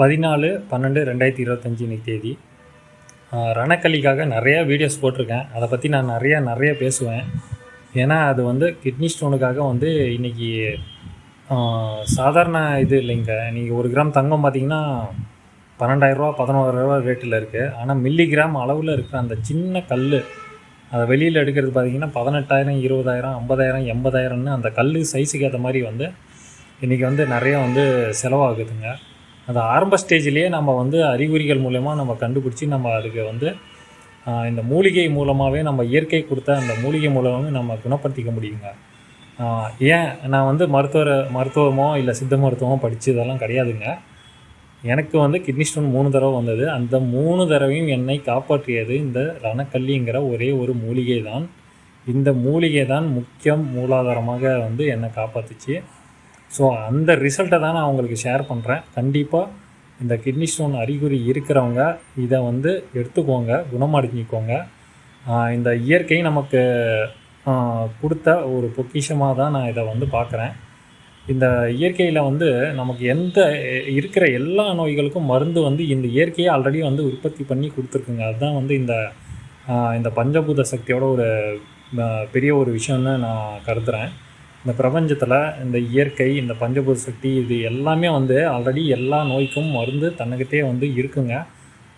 பதினாலு பன்னெண்டு ரெண்டாயிரத்தி இருபத்தஞ்சி இன்னைக்கு தேதி. ரணக்கலிக்காக நிறையா வீடியோஸ் போட்டிருக்கேன். அதை பற்றி நான் நிறையா நிறைய பேசுவேன். ஏன்னா அது வந்து கிட்னி ஸ்டோனுக்காக வந்து இன்றைக்கி சாதாரண இது இல்லைங்க. நீங்கள் ஒரு கிராம் தங்கம் பார்த்தீங்கன்னா பன்னெண்டாயிரரூவா பதினோராயிரரூவா ரேட்டில் இருக்குது ஆனால் மில்லிகிராம் அளவில் இருக்கிற அந்த சின்ன கல் அதை வெளியில் எடுக்கிறது பார்த்திங்கன்னா பதினெட்டாயிரம் இருபதாயிரம் ஐம்பதாயிரம் எண்பதாயிரம்னு அந்த கல் சைஸுக்கு ஏற்ற மாதிரி வந்து இன்றைக்கி வந்து நிறையா வந்து செலவாகுதுங்க. அந்த ஆரம்ப ஸ்டேஜ்லேயே நம்ம வந்து அறிகுறிகள் மூலயமா நம்ம கண்டுபிடிச்சி நம்ம அதுக்கு வந்து இந்த மூலிகை மூலமாகவே நம்ம இயற்கை கொடுத்த அந்த மூலிகை மூலமாகவே நம்ம குணப்படுத்திக்க முடியுங்க. ஏன் நான் வந்து மருத்துவ மருத்துவமோ இல்லை சித்த மருத்துவமோ படித்ததெல்லாம் கிடையாதுங்க. எனக்கு வந்து கிட்னி ஸ்டோன் மூணு தடவை வந்தது. அந்த மூணு தடவையும் என்னை காப்பாற்றியது இந்த ரணக்கல்லிங்கிற ஒரே ஒரு மூலிகை தான். இந்த மூலிகை தான் முக்கியம் மூலாதாரமாக வந்து என்னை காப்பாற்றுச்சு ஸோ அந்த ரிசல்ட்டை தான் நான் உங்களுக்கு ஷேர் பண்ணுறேன் கண்டிப்பாக இந்த கிட்னி ஸ்டோன் அறிகுறி இருக்கிறவங்க இதை வந்து எடுத்துக்கோங்க குணமடைஞ்சிக்கோங்க. இந்த இயற்கை நமக்கு கொடுத்த ஒரு பொக்கிஷமாக தான் நான் இதை வந்து பார்க்குறேன். இந்த இயற்கையில் வந்து நமக்கு எந்த இருக்கிற எல்லா நோய்களுக்கும் மருந்து வந்து இந்த இயற்கையை ஆல்ரெடி வந்து உற்பத்தி பண்ணி கொடுத்துருக்குங்க. அதுதான் வந்து இந்த இந்த பஞ்சபூத சக்தியோட ஒரு பெரிய ஒரு விஷயம்னு நான் கருதுகிறேன் இந்த பிரபஞ்சத்தில் இந்த இயற்கை இந்த பஞ்சபூத சக்தி இது எல்லாமே வந்து ஆல்ரெடி எல்லா நோய்க்கும் மருந்து தன்னுக்கிட்டே வந்து இருக்குங்க.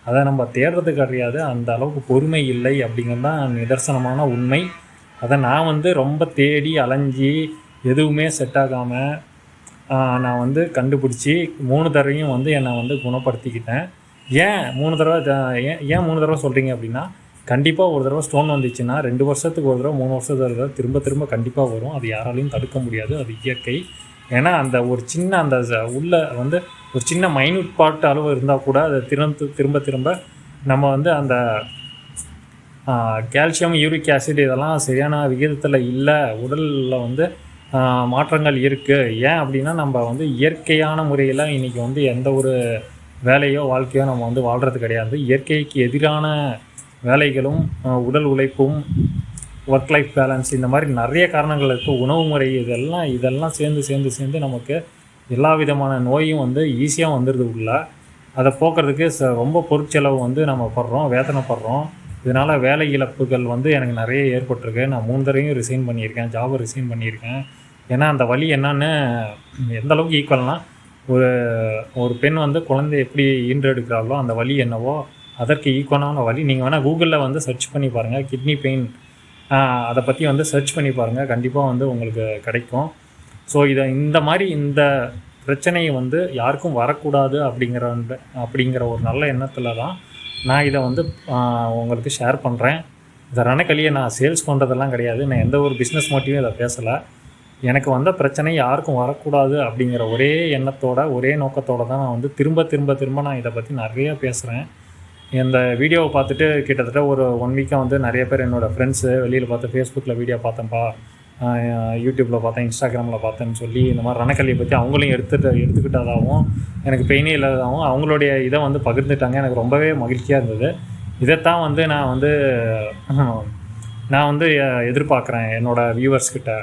அதை நம்ம தேடுறது கிடையாது அந்த அளவுக்கு பொறுமை இல்லை அப்படிங்கிறது தான் நிதர்சனமான உண்மை. அதை நான் வந்து ரொம்ப தேடி அலைஞ்சி எதுவுமே செட் ஆகாமல் நான் வந்து கண்டுபிடிச்சி மூணு தடவையும் வந்து என்னை வந்து குணப்படுத்திக்கிட்டேன். ஏன் மூணு தடவை ஏன் ஏன் மூணு தடவை சொல்கிறீங்க அப்படின்னா கண்டிப்பாக ஒரு தடவை ஸ்டோன் வந்துச்சுன்னா ரெண்டு வருஷத்துக்கு ஒரு தடவை மூணு வருஷத்துக்கு ஒரு தடவை திரும்ப திரும்ப கண்டிப்பாக வரும். அது யாராலையும் தடுக்க முடியாது. அது இயற்கை. ஏன்னா அந்த ஒரு சின்ன அந்த உள்ள வந்து ஒரு சின்ன மைனூட் பார்ட் அளவு இருந்தால் கூட அதை திரும்ப திரும்ப திரும்ப நம்ம வந்து அந்த கால்சியம் யூரிக் ஆசிட் இதெல்லாம் சரியான விகிதத்தில் இல்லை. உடலில் வந்து மாற்றங்கள் இருக்குது ஏன் அப்படின்னா நம்ம வந்து இயற்கையான முறையில் இன்றைக்கி வந்து எந்த ஒரு வேலையோ வாழ்க்கையோ நம்ம வந்து வாழ்கிறது கிடையாது. இயற்கைக்கு எதிரான வேலைகளும் உடல் உழைப்பும் ஒர்க் லைஃப் பேலன்ஸ் இந்த மாதிரி நிறைய காரணங்கள் இருக்குது உணவு முறை இதெல்லாம் இதெல்லாம் சேர்ந்து சேர்ந்து சேர்ந்து நமக்கு எல்லா விதமான நோயும் வந்து ஈஸியாக வந்துடுது உள்ள. அதை போக்குறதுக்கு ச ரொம்ப பொருட்செலவு வந்து நம்ம படுறோம் வேதனைப்படுறோம் இதனால் வேலை இழப்புகள் வந்து எனக்கு நிறைய ஏற்பட்டிருக்கு. நான் மூணு தடவையும் ரிசைன் பண்ணியிருக்கேன் ஜாபை ரிசைன் பண்ணியிருக்கேன். ஏன்னா அந்த வழி என்னன்னு எந்த அளவுக்கு ஈக்குவல்னால் ஒரு ஒரு பெண் வந்து குழந்தை எப்படி ஈன்றெடுக்கிறாளோ அந்த வழி என்னவோ அதற்கு ஈக்குவலான வழி நீங்கள் வேணால் கூகுளில் வந்து சர்ச் பண்ணி பாருங்கள் கிட்னி பெயின் அதை பற்றி வந்து சர்ச் பண்ணி பாருங்கள் கண்டிப்பாக வந்து உங்களுக்கு கிடைக்கும். ஸோ இதை இந்த மாதிரி இந்த பிரச்சனையை வந்து யாருக்கும் வரக்கூடாது அப்படிங்கிற அப்படிங்கிற ஒரு நல்ல எண்ணத்தில் தான் நான் இதை வந்து உங்களுக்கு ஷேர் பண்ணுறேன் இந்த ரணக்கலியை நான் சேல்ஸ் பண்ணுறதெல்லாம் கிடையாது. நான் எந்த ஒரு பிஸ்னஸ் மோட்டிவும் இதை பேசலை. எனக்கு வந்த பிரச்சனை யாருக்கும் வரக்கூடாது அப்படிங்கிற ஒரே எண்ணத்தோட ஒரே நோக்கத்தோடு தான் நான் வந்து திரும்ப திரும்ப திரும்ப நான் இதை பற்றி நிறைய பேசுகிறேன் இந்த வீடியோவை பார்த்துட்டு கிட்டத்தட்ட ஒரு ஒன் வீக்காக வந்து நிறைய பேர் என்னோடய ஃப்ரெண்ட்ஸு வெளியில் பார்த்து ஃபேஸ்புக்கில் வீடியோ பார்த்தேன்ப்பா யூடியூப்பில் பார்த்தேன் இன்ஸ்டாகிராமில் பார்த்தேன்னு சொல்லி இந்த மாதிரி ரணக்கல்லியை பற்றி அவங்களையும் எடுத்துட்டு எடுத்துக்கிட்டதாகவும் எனக்கு பெயினே இல்லாததாகவும் அவங்களுடைய இதை வந்து பகிர்ந்துட்டாங்க. எனக்கு ரொம்பவே மகிழ்ச்சியாக இருந்தது. இதைத்தான் வந்து நான் வந்து நான் வந்து எதிர்பார்க்குறேன் என்னோடய வியூவர்ஸ்கிட்ட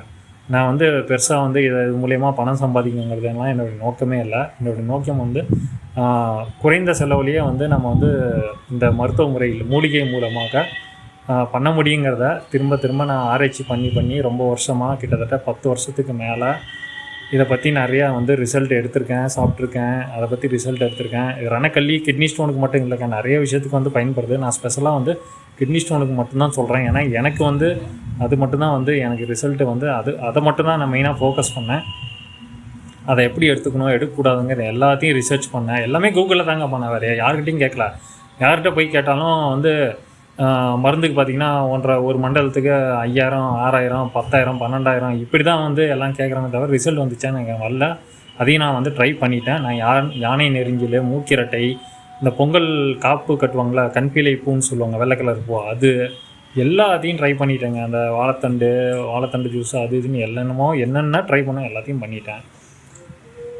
நான் வந்து பெருசாக வந்து இது இது மூலயமா பணம் சம்பாதிக்கணுங்கிறதுலாம் என்னுடைய நோக்கமே இல்லை. என்னுடைய நோக்கம் வந்து குறைந்த செலவுலேயே வந்து நம்ம வந்து இந்த மருத்துவ முறையில் மூலிகை மூலமாக பண்ண முடியுங்கிறத திரும்ப திரும்ப நான் ஆராய்ச்சி பண்ணி பண்ணி ரொம்ப வருஷமாக கிட்டத்தட்ட பத்து வருஷத்துக்கு மேலே இதை பற்றி நிறையா வந்து ரிசல்ட் எடுத்திருக்கேன் சாப்பிட்ருக்கேன் அதை பற்றி ரிசல்ட் எடுத்திருக்கேன். ரணக்கல்லி கிட்னி ஸ்டோனுக்கு மட்டும் இல்லைக்கா நிறைய விஷயத்துக்கு வந்து பயன்படுது. நான் ஸ்பெஷலாக வந்து கிட்னி ஸ்டோனுக்கு மட்டும்தான் சொல்கிறேன் ஏன்னா எனக்கு வந்து அது மட்டும்தான் வந்து எனக்கு ரிசல்ட்டு வந்து அது அதை மட்டும்தான் நான் மெயினாக ஃபோக்கஸ் பண்ணேன். அதை எப்படி எடுத்துக்கணும் எடுக்கக்கூடாதுங்கிற எல்லாத்தையும் ரிசர்ச் பண்ணேன். எல்லாமே கூகுளில் தாங்க பண்ணேன் வேறு யார்கிட்டையும் கேட்கல. யார்கிட்ட போய் கேட்டாலும் வந்து மருந்துக்கு பார்த்தீங்கன்னா ஒன்றரை ஒரு மண்டலத்துக்கு ஐயாயிரம் ஆறாயிரம் பத்தாயிரம் பன்னெண்டாயிரம் இப்படி தான் வந்து எல்லாம் கேட்குறாங்க தவிர ரிசல்ட் வந்துச்சான்னு எனக்கு வரல. அதையும் நான் வந்து ட்ரை பண்ணிட்டேன். நான் யான் யானை நெருங்கில் மூக்கிரட்டை இந்த பொங்கல் காப்பு கட்டுவாங்களா கண்பிலை பூன்னு சொல்லுவாங்க வெள்ளை கலர் பூ அது எல்லாத்தையும் ட்ரை பண்ணிட்டேங்க. அந்த வாழைத்தண்டு வாழைத்தண்டு ஜூஸ் அது இதுன்னு என்னென்னமோ என்னென்ன ட்ரை பண்ணோம் எல்லாத்தையும் பண்ணிட்டேன்.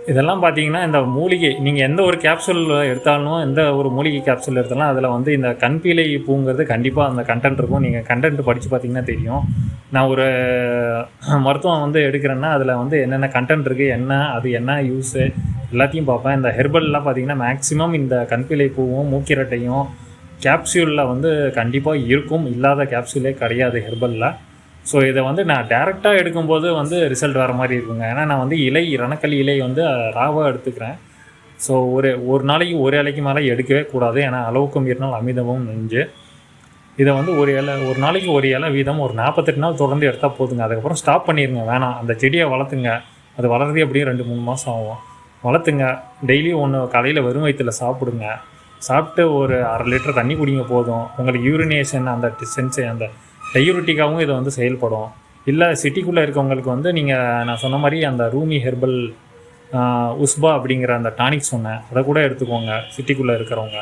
இதெல்லாம் பார்த்தீங்கன்னா இந்த மூலிகை நீங்கள் எந்த ஒரு கேப்சூல் எடுத்தாலும் எந்த ஒரு மூலிகை கேப்சூல் எடுத்தாலும் அதில் வந்து இந்த கண்பீலை பூங்கிறது கண்டிப்பாக அந்த கண்டென்ட் இருக்கும். நீங்கள் கண்டென்ட் படித்து பார்த்தீங்கன்னா தெரியும். நான் ஒரு மருத்துவம் வந்து எடுக்கிறேன்னா அதில் வந்து என்னென்ன கண்டென்ட் இருக்குது என்ன அது என்ன யூஸு எல்லாத்தையும் பார்ப்பேன். இந்த ஹெர்பல்லாம் பார்த்தீங்கன்னா மேக்ஸிமம் இந்த கண்பீலை பூவும் மூக்கிரட்டையும் கேப்சியூலில் வந்து கண்டிப்பாக இருக்கும். இல்லாத கேப்சூலே கிடையாது ஹெர்பலில் ஸோ இதை வந்து நான் டேரெக்டாக எடுக்கும்போது வந்து ரிசல்ட் வர மாதிரி இருக்குங்க. ஏன்னா நான் வந்து இலை ரணக்கல் இலை வந்து ராவாக எடுத்துக்கிறேன். ஸோ ஒரு ஒரு நாளைக்கு ஒரு இலைக்கு மேலே எடுக்கவே கூடாது. ஏன்னா அளவுக்கு மீறினால் அமிதமும் நெஞ்சு இதை வந்து ஒரு இலை ஒரு நாளைக்கு ஒரு இலை வீதம் ஒரு நாற்பத்தெட்டு நாள் தொடர்ந்து எடுத்தால் போதுங்க. அதுக்கப்புறம் ஸ்டாப் பண்ணிடுங்க வேணாம். அந்த செடியை வளர்த்துங்க. அது வளர்றதே அப்படியே ரெண்டு மூணு மாதம் ஆகும். வளர்த்துங்க. டெய்லியும் ஒன்று காலையில் வெறும் வயிற்றில் சாப்பிடுங்க. சாப்பிட்டு ஒரு அரை லிட்டர் தண்ணி குடிங்க போதும். உங்களுக்கு யூரினேஷன் அந்த சென்ஸ் அந்த டையூரிட்டிக்காகவும் இதை வந்து செயல்படும். இல்லை சிட்டிக்குள்ளே இருக்கவங்களுக்கு வந்து நீங்கள் நான் சொன்ன மாதிரி அந்த ரூமி ஹெர்பல் உஸ்பா அப்படிங்கிற அந்த டானிக் சொன்னேன். அதை கூட எடுத்துக்கோங்க சிட்டிக்குள்ளே இருக்கிறவங்க.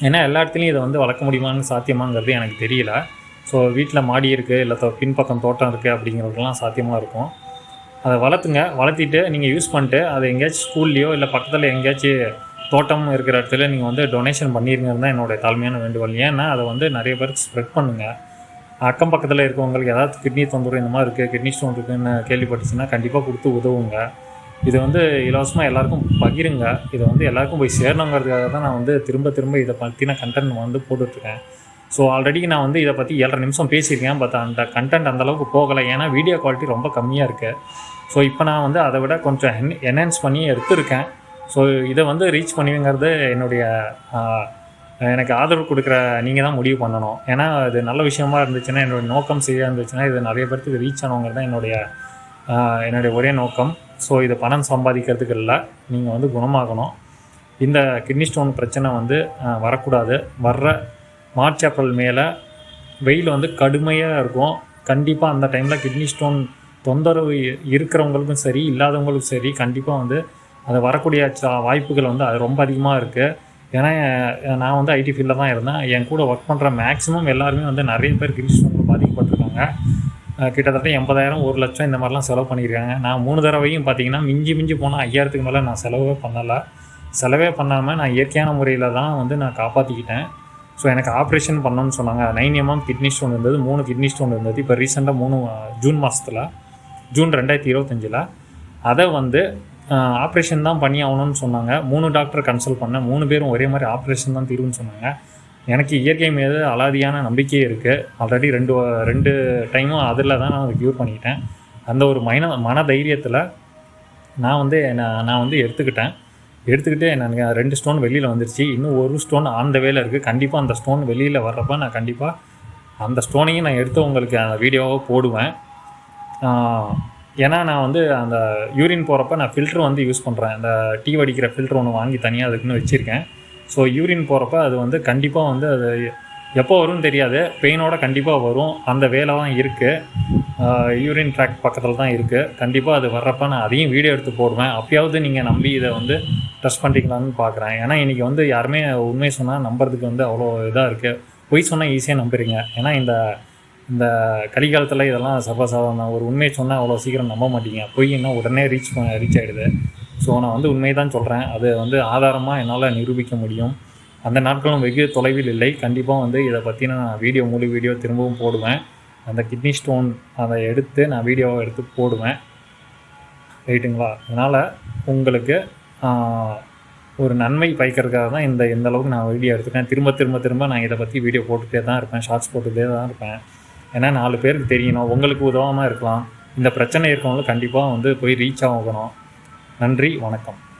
ஏன்னா எல்லா இடத்துலையும் இதை வந்து வளர்க்க முடியுமான்னு சாத்தியமாங்கிறது எனக்கு தெரியல. ஸோ வீட்டில் மாடி இருக்குது இல்லை தோ- பின்பக்கம் தோட்டம் இருக்குது அப்படிங்கிறதுலாம் சாத்தியமாக இருக்கும். அதை வளர்த்துங்க. வளர்த்திட்டு நீங்கள் யூஸ் பண்ணிட்டு அதை எங்கேயாச்சும் ஸ்கூல்லையோ இல்லை பக்கத்தில் எங்கேயாச்சும் தோட்டம் இருக்கிற இடத்துல நீங்கள் வந்து டொனேஷன் பண்ணிருங்கிறது தான் என்னுடைய தாழ்மையான வேண்டுகோள். ஏன்னா அதை வந்து நிறைய பேருக்கு ஸ்ப்ரெட் பண்ணுங்கள் அக்கம் பக்கத்தில் இருக்கவங்களுக்கு ஏதாவது கிட்னி தொந்தரவு இந்த மாதிரி இருக்குது கிட்னி ஸ்டோன் இருக்குதுன்னு கேள்விப்பட்டுச்சுன்னா கண்டிப்பாக கொடுத்து உதவுங்க. இது வந்து இலவசமாக எல்லாருக்கும் பகிருங்க. இதை வந்து எல்லாருக்கும் போய் சேரணுங்கிறதுக்காக தான் நான் வந்து திரும்ப திரும்ப இதை பற்றின கண்டென்ட் வந்து போட்டுட்ருக்கேன். ஸோ ஆல்ரெடி நான் வந்து இதை பற்றி ஏழரை நிமிஷம் பேசியிருக்கேன் பட் அந்த கண்டென்ட் அந்தளவுக்கு போகலை. ஏன்னா வீடியோ குவாலிட்டி ரொம்ப கம்மியாக இருக்குது ஸோ இப்போ நான் வந்து அதை விட கொஞ்சம் என் என்ஹான்ஸ் பண்ணி எடுத்திருக்கேன். ஸோ இதை வந்து ரீச் பண்ணுவேங்கிறது என்னுடைய எனக்கு ஆதரவு கொடுக்குற நீங்கள் தான் முடிவு பண்ணணும். ஏன்னா அது நல்ல விஷயமா இருந்துச்சுன்னா என்னுடைய நோக்கம் சரியாக இருந்துச்சுன்னா இது நிறைய பேர்த்துக்கு ரீச் ஆனவங்கிறது தான் என்னுடைய என்னுடைய ஒரே நோக்கம். ஸோ இது பணம் சம்பாதிக்கிறதுக்கு இல்லை. நீங்கள் வந்து குணமாகணும். இந்த கிட்னி ஸ்டோன் பிரச்சனை வந்து வரக்கூடாது. வர்ற மார்ச் ஏப்ரல் மேலே வெயில் வந்து கடுமையாக இருக்கும். கண்டிப்பாக அந்த டைமில் கிட்னி ஸ்டோன் தொந்தரவு இருக்கிறவங்களுக்கும் சரி இல்லாதவங்களுக்கும் சரி கண்டிப்பாக வந்து அது வரக்கூடிய வாய்ப்புகள் வந்து அது ரொம்ப அதிகமாக இருக்குது ஏன்னா நான் வந்து ஐடி ஃபீல்டில் தான் இருந்தேன். என் கூட ஒர்க் பண்ணுற மேக்ஸிமம் எல்லாருமே வந்து நிறைய பேர் கிட்னி ஸ்டோனில் பாதிக்கப்பட்டிருக்காங்க. கிட்டத்தட்ட எண்பதாயிரம் ஒரு லட்சம் இந்த மாதிரிலாம் செலவு பண்ணியிருக்காங்க. நான் மூணு தடவையும் பார்த்தீங்கன்னா மிஞ்சி மிஞ்சி போனால் ஐயாயிரத்துக்கு மேலே நான் செலவே பண்ணலை. செலவே பண்ணாமல் நான் இயற்கையான முறையில் தான் வந்து நான் காப்பாற்றிக்கிட்டேன் ஸோ எனக்கு ஆப்ரேஷன் பண்ணணும்னு சொன்னாங்க. நைன் எம்எம் கிட்னி ஸ்டோன் இருந்தது. மூணு கிட்னி ஸ்டோன் இருந்தது. இப்போ ரீசெண்டாக மூணு ஜூன் மாதத்தில் ஜூன் ரெண்டாயிரத்தி இருபத்தஞ்சில். அதை வந்து ஆப்ரேஷன் தான் பண்ணி ஆகணும்னு சொன்னாங்க. மூணு டாக்டர் கன்சல்ட் பண்ணேன். மூணு பேரும் ஒரே மாதிரி ஆப்ரேஷன் தான் தீர்வுன்னு சொன்னாங்க. எனக்கு இயற்கை மீது அலாதியான நம்பிக்கையே இருக்குது ஆல்ரெடி ரெண்டு ரெண்டு டைமும் அதில் தான் நான் க்யூர் பண்ணிக்கிட்டேன் அந்த ஒரு மன மன தைரியத்தில் நான் வந்து நான் நான் வந்து எடுத்துக்கிட்டேன். எடுத்துக்கிட்டு எனக்கு ரெண்டு ஸ்டோன் வெளியில் வந்துருச்சு. இன்னும் ஒரு ஸ்டோன் ஆன் த வேல இருக்குது கண்டிப்பாக அந்த ஸ்டோன் வெளியில் வர்றப்ப நான் கண்டிப்பாக அந்த ஸ்டோனையும் நான் எடுத்து உங்களுக்கு அந்த வீடியோவை போடுவேன். ஏன்னா நான் வந்து அந்த யூரின் போகிறப்ப நான் ஃபில்டர் வந்து யூஸ் பண்ணுறேன் அந்த டீ வடிக்கிற ஃபில்டர் ஒன்று வாங்கி தனியாக அதுக்குன்னு வச்சுருக்கேன். ஸோ யூரின் போகிறப்ப அது வந்து கண்டிப்பாக வந்து அது எப்போ வரும்னு தெரியாது. பெயினோட கண்டிப்பாக வரும். அந்த வேலை தான் இருக்குது யூரின் ட்ராக் பக்கத்தில் தான் இருக்குது கண்டிப்பாக அது வர்றப்ப நான் அதையும் வீடியோ எடுத்து போடுவேன். அப்பயாவது நீங்கள் நம்பி இதை வந்து ட்ரஸ்ட் பண்ணிக்கலாம்னு பார்க்குறேன் ஏன்னா இன்றைக்கி வந்து யாருமே உண்மை சொன்னால் நம்புறதுக்கு வந்து அவ்வளோ இதாக இருக்குது பொய் சொன்னால் ஈஸியாக நம்புறீங்க. ஏன்னா இந்த இந்த கலிகாலத்தில் இதெல்லாம் சர்வசாதாரணம். ஒரு உண்மையை சொன்னால் அவ்வளோ சீக்கிரம் நம்ப மாட்டீங்க. பொய்ன்னா உடனே ரீச் ரீச் ஆகிடுது ஸோ நான் வந்து உண்மையை தான் சொல்கிறேன் அது வந்து ஆதாரமாக என்னால் நிரூபிக்க முடியும். அந்த நாட்களும் வெகு தொலைவில் இல்லை. கண்டிப்பாக வந்து இதை பற்றி நான் வீடியோ முழு வீடியோ திரும்பவும் போடுவேன். அந்த கிட்னி ஸ்டோன் அதை எடுத்து நான் வீடியோவை எடுத்து போடுவேன். ரைட்டுங்களா அதனால் உங்களுக்கு ஒரு நன்மை பயக்கிறதுக்காக தான் இந்த இந்த அளவுக்கு நான் வீடியோ எடுத்துக்கேன். திரும்ப திரும்ப திரும்ப நான் இதை பற்றி வீடியோ போட்டுகிட்டே தான் இருப்பேன். ஷார்ட்ஸ் போட்டுகிட்டே தான் இருப்பேன். ஏன்னா நாலு பேருக்கு தெரியணும். உங்களுக்கு உதவாமல் இருக்கலாம். இந்த பிரச்சனை இருக்கவங்களும் கண்டிப்பாக வந்து போய் ரீச் ஆகணும். நன்றி வணக்கம்.